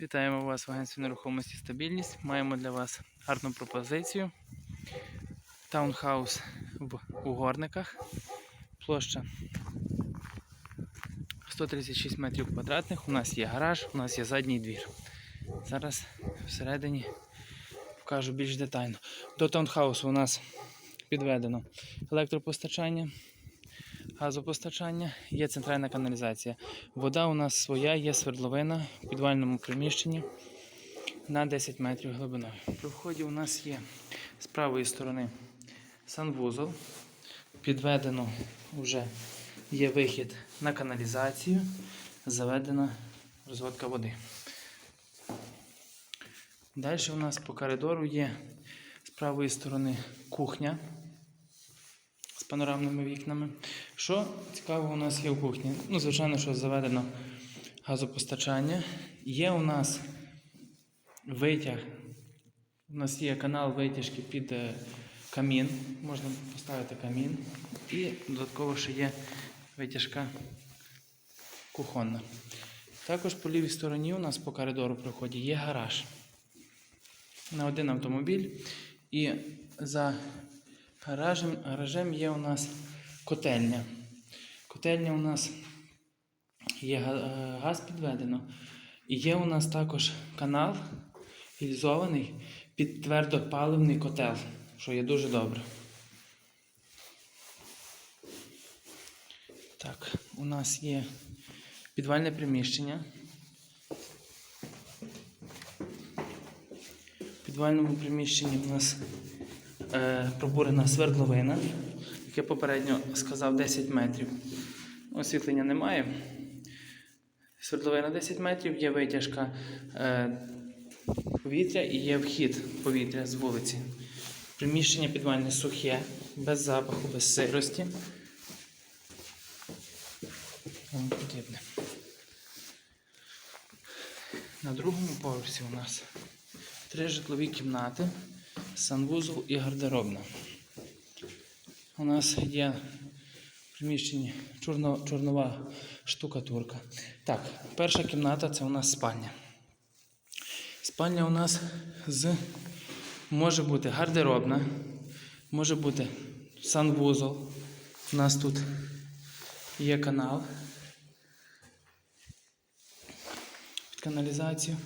Вітаємо вас в агентстві нерухомості стабільність. Маємо для вас гарну пропозицію. Таунхаус в Угорниках. Площа 136 метрів квадратних. У нас є гараж, у нас є задній двір. Зараз всередині покажу більш детально. До таунхаусу у нас підведено електропостачання, газопостачання, є центральна каналізація. Вода у нас своя, є свердловина в підвальному приміщенні на 10 метрів глибиною. При вході у нас є з правої сторони санвузол. Підведено вже є вихід на каналізацію, заведена розводка води. Далі у нас по коридору є з правої сторони кухня панорамними вікнами. Що цікавого у нас є в кухні? Ну, звичайно, що заведено газопостачання. Є у нас витяг. У нас є канал витяжки під е, камін. Можна поставити камін. І додатково ще є витяжка кухонна. Також по лівій стороні у нас по коридору проході є гараж на один автомобіль. І за гаражем, гаражем є у нас котельня. Котельня у нас є е, газ підведено. І є у нас також канал ізольований під твердопаливний котел, що є дуже добре. Так, у нас є підвальне приміщення. В підвальному приміщенні у нас е, пробурена свердловина, як я попередньо сказав, 10 метрів. Освітлення немає. Свердловина 10 метрів, є витяжка е, повітря і є вхід повітря з вулиці. Приміщення підвальне сухе, без запаху, без сирості. Подібне. На другому поверсі у нас три житлові кімнати, санвузол і гардеробна. У нас є в приміщенні чорно, чорнова штукатурка. Так, перша кімната це у нас спальня. Спальня у нас з може бути гардеробна, може бути санвузол. У нас тут є канал під каналізацію.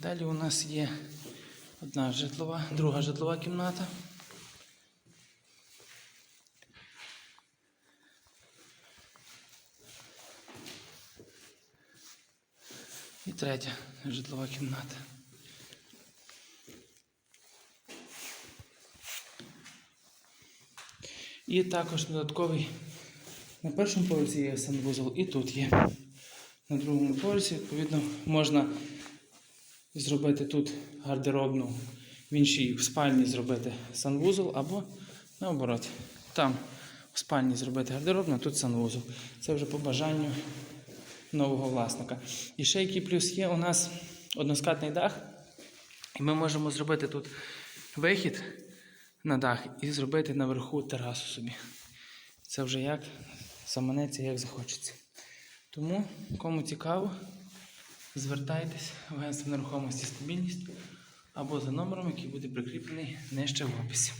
Далі у нас є одна житлова, друга житлова кімната. І третя житлова кімната. І також додатковий на першому поверсі є санвузол і тут є. На другому поверсі, відповідно, можна зробити тут гардеробну, в іншій в спальні зробити санвузол або наоборот. Там в спальні зробити гардеробну, а тут санвузол. Це вже по бажанню нового власника. І ще який плюс є у нас односкатний дах. І ми можемо зробити тут вихід на дах і зробити наверху терасу собі. Це вже як заманеться, як захочеться. Тому, кому цікаво, звертайтесь в агентство нерухомості стабільність або за номером, який буде прикріплений нижче в описі.